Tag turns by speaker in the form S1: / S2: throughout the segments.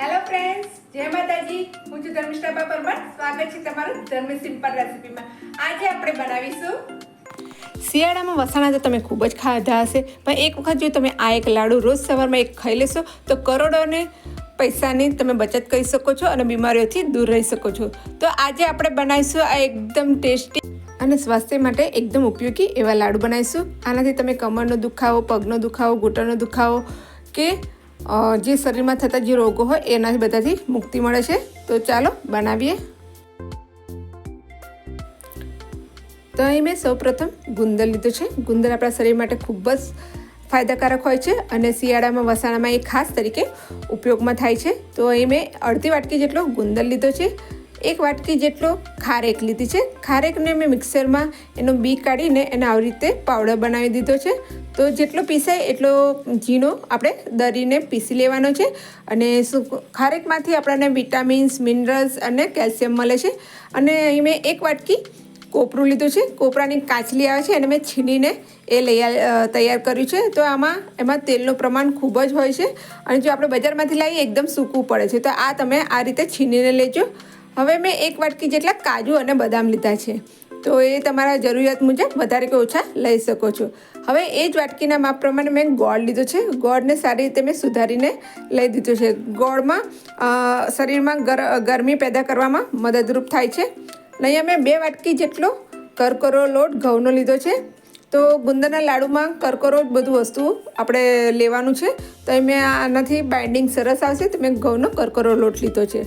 S1: Hello friends જય માતાજી. હું છું ધર્મિષ્ઠા પરમાર સ્વાગત છે તમારું ધર્મ સિમ્પલ રેસિપીમાં. આજે આપણે બનાવીશું શિયાળામાં વસાણા તો તમે ખૂબ જ ખાધા હશે, પણ એક વખત જો તમે આ એક લાડુ રોજ સવારમાં એક ખાઈ લેશો, તો કરોડોને પૈસાની તમે બચત કરી શકો છો અને બીમારીઓથી દૂર રહી શકો છો. તો આજે આપણે બનાવીશું આ એકદમ ટેસ્ટી અને સ્વાસ્થ્ય માટે એકદમ ઉપયોગી એવા લાડુ બનાવીશું. આનાથી તમે કમરનો દુખાવો, પગનો દુખાવો, ઘૂંટણનો દુખાવો કે જે શરીરમાં થતા જે રોગો હોય એના બધાથી મુક્તિ મળે છે. તો ચાલો બનાવીએ. તો અહીં મેં સૌપ્રથમ ગુંદર લીધો છે. ગુંદર આપણા શરીર માટે ખૂબ જ ફાયદાકારક હોય છે અને શિયાળામાં વસાણામાં એ ખાસ તરીકે ઉપયોગમાં થાય છે. તો અહીં મેં અડધી વાટકી જેટલો ગુંદર લીધો છે. એક વાટકી જેટલો ખારેક લીધી છે. ખારેકને મેં મિક્સરમાં એનો બી કાઢીને એને આવી રીતે પાવડર બનાવી દીધો છે. તો જેટલો પીસાય એટલો ઝીણો આપણે દરીને પીસી લેવાનો છે અને ખારેકમાંથી આપણને વિટામિન્સ, મિનરલ્સ અને કેલ્શિયમ મળે છે. અને અહીં મેં એક વાટકી કોપરું લીધું છે. કોપરાની કાચલી આવે છે અને મેં છીણીને એ લઈ તૈયાર કર્યું છે. તો આમાં, એમાં તેલનું પ્રમાણ ખૂબ જ હોય છે. અને જો આપણે બજારમાંથી લાવીએ એકદમ સૂકવું પડે છે. તો આ તમે આ રીતે છીણીને લેજો. હવે મેં એક વાટકી જેટલા કાજુ અને બદામ લીધા છે. તો એ તમારા જરૂરિયાત મુજબ વધારે કે ઓછા લઈ શકો છો. હવે એ જ વાટકીના માપ પ્રમાણે મેં ગોળ લીધો છે. ગોળને સારી રીતે મેં સુધારીને લઈ દીધો છે. ગોળમાં શરીરમાં ગર, ગરમી પેદા કરવામાં મદદરૂપ થાય છે. નહીં મેં બે વાટકી જેટલો કરકરો લોટ, ઘઉંનો લીધો છે. તો ગુંદરના લાડુમાં કરકરો બધું વસ્તુ આપણે લેવાનું છે. તો એ મેં આનાથી બાઇન્ડિંગ સરસ આવશે. તો મેં ઘઉંનો કરકરો લોટ લીધો છે.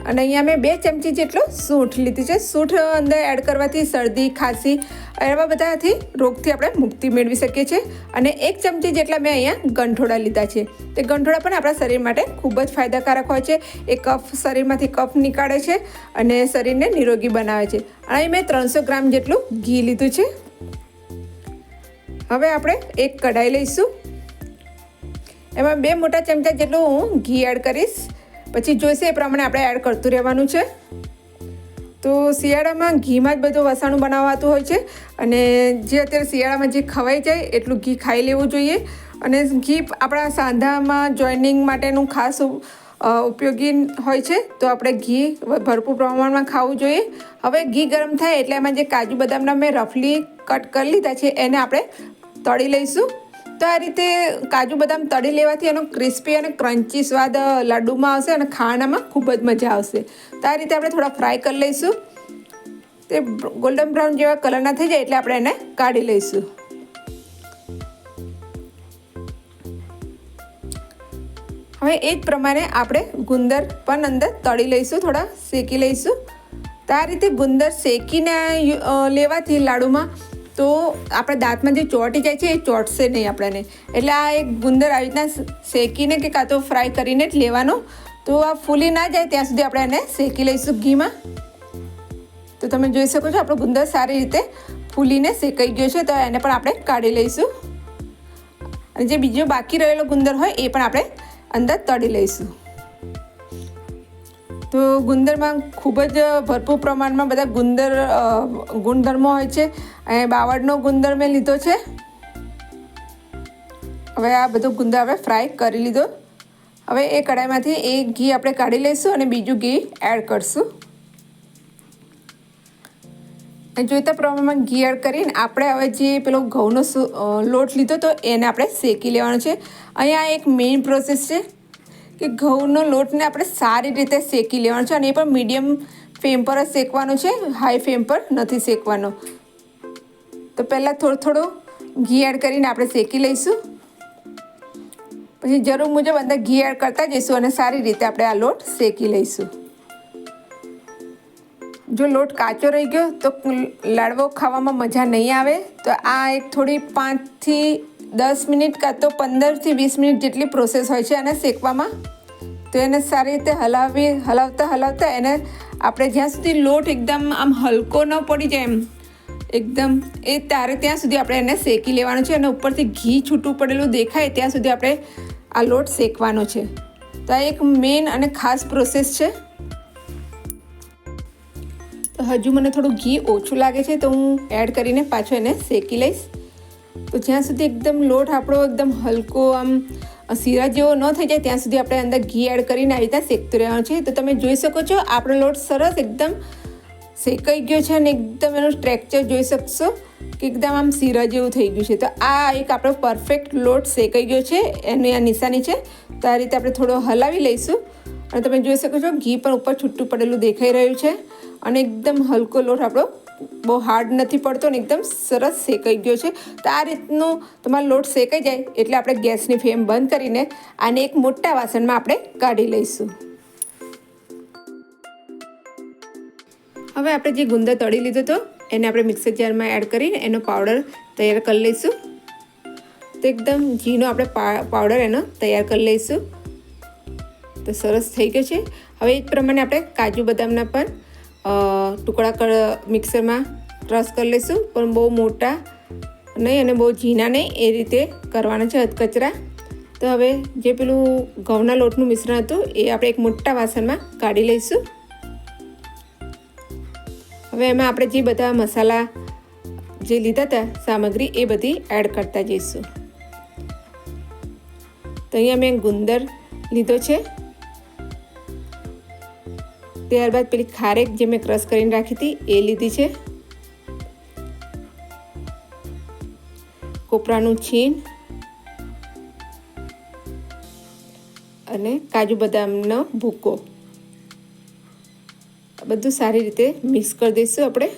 S1: અને અહીંયા મેં બે ચમચી જેટલો સૂંઠ લીધી છે. સૂંઠ અંદર એડ કરવાથી શરદી, ખાંસી, એવા બધાથી રોગથી આપણે મુક્તિ મેળવી શકીએ છીએ. અને એક ચમચી જેટલા મેં અહીંયા ગંઠોડા લીધા છે. તે ગંઠોડા પણ આપણા શરીર માટે ખૂબ જ ફાયદાકારક હોય છે. એ કફ શરીરમાંથી કફ નીકાળે છે અને શરીરને નિરોગી બનાવે છે. અને અહીં મેં ત્રણસો ગ્રામ જેટલું ઘી લીધું છે. હવે આપણે એક કઢાઈ લઈશું. એમાં બે મોટા ચમચા જેટલું હું ઘી એડ કરીશ. પછી જોઈશે, એ પ્રમાણે આપણે એડ કરતું રહેવાનું છે. તો શિયાળામાં ઘીમાં જ બધું વસાણું બનાવાતું હોય છે અને જે અત્યારે શિયાળામાં જે ખવાઈ જાય એટલું ઘી ખાઈ લેવું જોઈએ અને ઘી આપણા સાંધામાં જોઈનિંગ માટેનું ખાસ ઉપયોગી હોય છે તો આપણે ઘી ભરપૂર પ્રમાણમાં ખાવું જોઈએ. હવે ઘી ગરમ થાય એટલે એમાં જે કાજુ બદામના મેં રફલી કટ કરી લીધા છે એને આપણે તળી લઈશું. તો આ રીતે કાજુ બદામ તળી લેવાથી એનો ક્રિસ્પી અને ક્રન્ચી સ્વાદ લાડુમાં આવશે અને ખાવાનામાં ખૂબ જ મજા આવશે. તો આ રીતે આપણે થોડા ફ્રાય કરી લઈશું. તે ગોલ્ડન બ્રાઉન જેવા કલરના થઈ જાય એટલે આપણે એને કાઢી લઈશું. હવે એ જ પ્રમાણે આપણે ગુંદર પણ અંદર તળી લઈશું, થોડા શેકી લઈશું. તો આ રીતે ગુંદર શેકીને લેવાથી લાડુમાં તો આપણા દાંતમાં જે ચોટી જાય છે, એ ચોંટશે નહીં આપણને. એટલે આ એક ગુંદર આવી રીતના શેકીને કે કાં તો ફ્રાય કરીને જ લેવાનો. તો આ ફૂલી ના જાય ત્યાં સુધી આપણે એને શેકી લઈશું ઘીમાં. તો તમે જોઈ શકો છો, આપણો ગુંદર સારી રીતે ફૂલીને શેકાઈ ગયો છે, તો એને પણ આપણે કાઢી લઈશું. અને જે બીજો બાકી રહેલો ગુંદર હોય, એ પણ આપણે અંદર તળી લઈશું. તો ગુંદરમાં ખૂબ જ ભરપૂર પ્રમાણમાં બધા ગુંદર ગુણધર્મો હોય છે. અને બાવળનો ગુંદર મેં લીધો છે. હવે આ બધો ગુંદર આપણે ફ્રાય કરી લીધો. હવે એ કઢાઈમાંથી એ ઘી આપણે કાઢી લઈશું અને બીજું ઘી એડ કરશું. જોઈતા પ્રમાણમાં ઘી એડ કરીને આપણે હવે જે પેલો ઘઉંનો લોટ લીધો તો એને આપણે શેકી લેવાનો છે. અહીંયા એક મેઇન પ્રોસેસ છે. કે ઘઉંનો લોટને આપણે સારી રીતે શેકી લેવાનો છે અને એ પણ મીડિયમ ફ્લેમ પર જ શેકવાનો છે, હાઈ ફ્લેમ પર નથી શેકવાનો. તો પહેલાં થોડું થોડું ઘી એડ કરીને આપણે શેકી લઈશું. પછી જરૂર મુજબ અંદર ઘી એડ કરતા જઈશું અને સારી રીતે આપણે આ લોટ શેકી લઈશું. જો લોટ કાચો રહી ગયો તો લાડવો ખાવામાં મજા નહીં આવે. તો આ એક થોડી પાંચથી દસ મિનિટ કાં તો પંદરથી વીસ મિનિટ જેટલી પ્રોસેસ હોય છે અને શેકવામાં. તો એને સારી રીતે હલાવી, હલાવતા હલાવતા એને આપણે જ્યાં સુધી લોટ એકદમ આમ હલકો ન પડી જાય એમ, એકદમ એ તારે ત્યાં સુધી આપણે એને શેકી લેવાનું છે અને ઉપરથી ઘી છૂટું પડેલું દેખાય ત્યાં સુધી આપણે આ લોટ શેકવાનો છે. તો આ એક મેઇન અને ખાસ પ્રોસેસ છે. હજુ મને થોડું ઘી ઓછું લાગે છે તો હું એડ કરીને પાછો એને શેકી લઈશ. તો જ્યાં સુધી એકદમ લોટ આપણો એકદમ હલકો આમ શીરા જેવો ન થઈ જાય, ત્યાં સુધી આપણે અંદર ઘી એડ કરીને આવી રીતે શેકતું રહેવાનું છે. તો તમે જોઈ શકો છો, આપણો લોટ સરસ એકદમ શેકાઈ ગયો છે અને એકદમ એનું સ્ટ્રેક્ચર જોઈ શકશો કે એકદમ આમ શીરા જેવું થઈ ગયું છે. તો આ એક આપણો પરફેક્ટ લોટ શેકાઈ ગયો છે, એની આ નિશાની છે. તો આ રીતે આપણે થોડો હલાવી લઈશું. અને તમે જોઈ શકો છો, ઘી પણ ઉપર છૂટું પડેલું દેખાઈ રહ્યું છે અને એકદમ હલકો લોટ આપણો બહુ હાર્ડ નથી પડતો ને એકદમ સરસ શેકાઈ ગયો છે. તો આ રીતનું તમારો લોટ શેકાઈ જાય એટલે આપણે ગેસની ફ્લેમ બંધ કરીને આને એક મોટા વાસણમાં આપણે કાઢી લઈશું. હવે આપણે જે ગુંદર તળી લીધો હતો એને આપણે મિક્સર જારમાં એડ કરીને એનો પાવડર તૈયાર કરી લઈશું. તો એકદમ ઘીનો આપણે પાવડર એનો તૈયાર કરી લઈશું. તો સરસ થઈ ગયો છે. હવે એ જ પ્રમાણે આપણે કાજુ બદામના પણ ટુકડા મિક્સરમાં ક્રશ કરી લઈશું. પણ બહુ મોટા નહીં અને બહુ ઝીણા નહીં, એ રીતે કરવાના છે અધકચરા તો હવે જે પેલું ઘઉંના લોટનું મિશ્રણ હતું, એ આપણે એક મોટા વાસણમાં કાઢી લઈશું. હવે એમાં આપણે જે બધા મસાલા જે લીધા હતા, સામગ્રી, એ બધી એડ કરતા જઈશું. તો અહીંયા મેં ગુંદર લીધો છે. ત્યારબાદ પેલી ખારેક જે મેં ક્રશ કરીને રાખી હતી, એ લીધી છે. કોપરાનું છીણ અને કાજુ બદામનો ભૂકો. બધું સારી રીતે મિક્સ કરી દઈશું આપણે.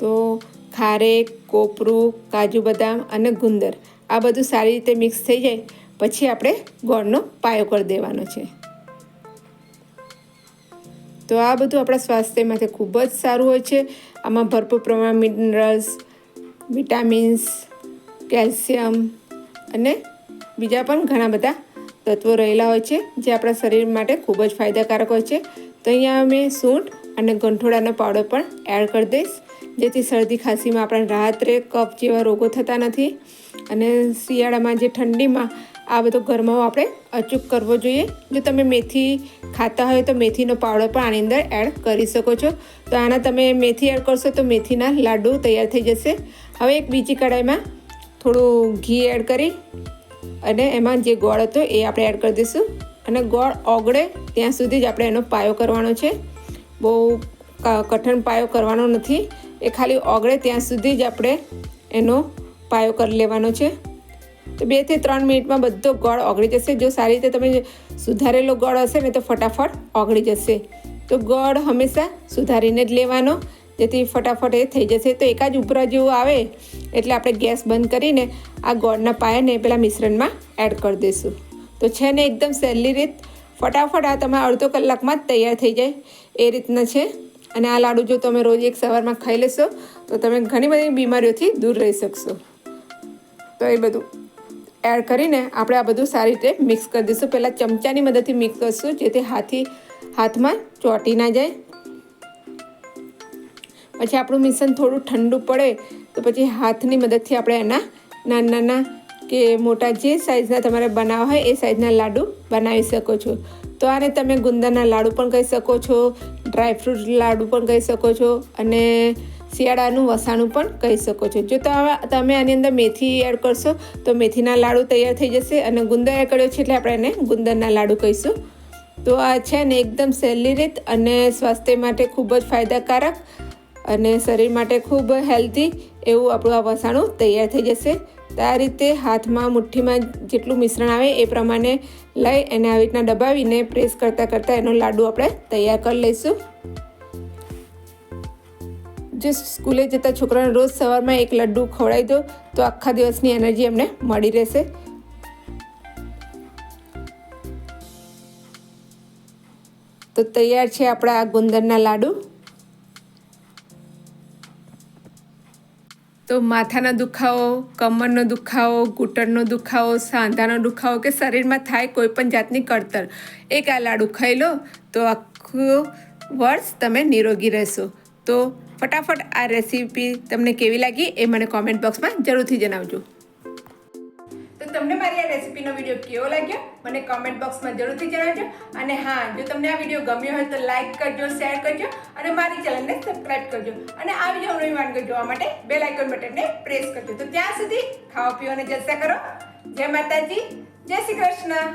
S1: તો ખારેક, કોપરું, કાજુ બદામ અને ગુંદર આ બધું સારી રીતે મિક્સ થઈ જાય. પછી આપણે ગોળનો પાયો કરી દેવાનો છે. તો આ બધું આપણા સ્વાસ્થ્ય માટે ખૂબ જ સારું હોય છે. આમાં ભરપૂર પ્રમાણ મિનરલ્સ વિટામિન્સ કેલ્શિયમ અને બીજા પણ ઘણા બધા તત્વો રહેલા હોય છે, જે આપણા શરીર માટે ખૂબ જ ફાયદાકારક હોય છે. તો અહીંયા મેં સૂંઠ અને ગંઠોડાનો પાવડર પણ એડ કરી દઈશ, જેથી શરદી ખાંસીમાં આપણને રાહત રહે કફ જેવા રોગો થતા નથી. અને શિયાળામાં જે ઠંડીમાં આ બધો ગરમાવો આપણે અચૂક કરવો જોઈએ. જો તમે મેથી ખાતા હોય તો મેથીનો પાવડર પણ આની અંદર એડ કરી શકો છો. તો આના તમે મેથી એડ કરશો તો મેથીના લાડુ તૈયાર થઈ જશે. હવે એક બીજી કઢાઈમાં થોડું ઘી એડ કરી અને એમાં જે ગોળ હતો એ આપણે એડ કરી દઈશું. અને ગોળ ઓગળે ત્યાં સુધી જ આપણે એનો પાયો કરવાનો છે. બહુ કઠણ પાયો કરવાનો નથી. એ ખાલી ઓગળે ત્યાં સુધી જ આપણે એનો પાયો કરી લેવાનો છે. તો બેથી ત્રણ મિનિટમાં બધો ગોળ ઓગળી જશે. જો સારી રીતે તમે સુધારેલો ગોળ હશે ને તો ફટાફટ ઓગળી જશે. તો ગોળ હંમેશા સુધારીને જ લેવાનો. જેથી ફટાફટ એ થઈ જશે. તો એકાદ ઉપરા જેવું આવે એટલે આપણે ગેસ બંધ કરીને આ ગોળના પાયાને પેલા મિશ્રણમાં એડ કરી દઈશું. તો છે ને એકદમ સહેલી રીત ફટાફટ આ તમારા અડધો કલાકમાં જ તૈયાર થઈ જાય એ રીતના છે. અને આ લાડુ જો તમે રોજ એક સવારમાં ખાઈ લેશો તો તમે ઘણી બધી બીમારીઓથી દૂર રહી શકશો. તો એ બધું એડ કરીને આપણે આ બધું સારી રીતે મિક્સ કરી દઈશું. પહેલાં ચમચાની મદદથી મિક્સ કરીશું, જેથી હાથી હાથમાં ચોંટી ના જાય. પછી આપણું મિશ્રણ થોડું ઠંડુ પડે, તો પછી હાથની મદદથી આપણે એના નાના નાના કે મોટા જે સાઇઝના તમારે બનાવવા હોય, એ સાઇઝના લાડુ બનાવી શકો છો. તો આને તમે ગુંદાના લાડુ પણ કહી શકો છો ડ્રાયફ્રૂટ લાડુ પણ કહી શકો છો, અને શિયાળાનું વસાણું પણ કહી શકો છો. જો તમે આની અંદર મેથી એડ કરશો, તો મેથીના લાડુ તૈયાર થઈ જશે અને ગુંદર એડ કર્યો છે એટલે આપણે એને ગુંદરના લાડુ કહીશું. તો આ છે ને એકદમ સહેલી રીત અને સ્વાસ્થ્ય માટે ખૂબ જ ફાયદાકારક અને શરીર માટે ખૂબ હેલ્ધી એવું આપણું આ વસાણું તૈયાર થઈ જશે. તો આ રીતે હાથમાં મુઠ્ઠીમાં જેટલું મિશ્રણ આવે એ પ્રમાણે લઈ એને આવી રીતના દબાવીને પ્રેસ કરતાં કરતાં એનો લાડુ આપણે તૈયાર કરી લઈશું. જે સ્કૂલે જતા છોકરાને રોજ સવારમાં એક લડ્ડુ ખવડાવી દો, તો આખા દિવસની એનર્જી એમને મળી રહેશે. તો તૈયાર છે આપણા આ ગુંદરના લાડુ. તો માથાનો દુખાવો, કમરનો દુખાવો, ઘૂંટણનો દુખાવો, સાંધાનો દુખાવો કે શરીરમાં થાય કોઈ પણ જાતની કળતર એક આ લાડુ ખાઈ લો, તો આખું વર્ષ તમે નિરોગી રહેશો. તો ફટાફટ આ રેસીપી તમને કેવી લાગી એ મને કોમેન્ટ બોક્સમાં જરૂરથી જણાવજો. તો તમને મારી આ રેસીપીનો વીડિયો કેવો લાગ્યો? મને કોમેન્ટ બોક્સમાં જરૂરથી જણાવજો. અને હા, જો તમને આ વીડિયો ગમ્યો હોય તો લાઈક કરજો શેર કરજો અને મારી ચેનલને સબસ્ક્રાઇબ કરજો. અને આ વીડિયો નવી વાનગી જોવા માટે બેલ આઇકોન બટનને પ્રેસ કરજો. તો ત્યાં સુધી ખાવા પીવાને જલસા કરો. જય માતાજી, જય શ્રી કૃષ્ણ.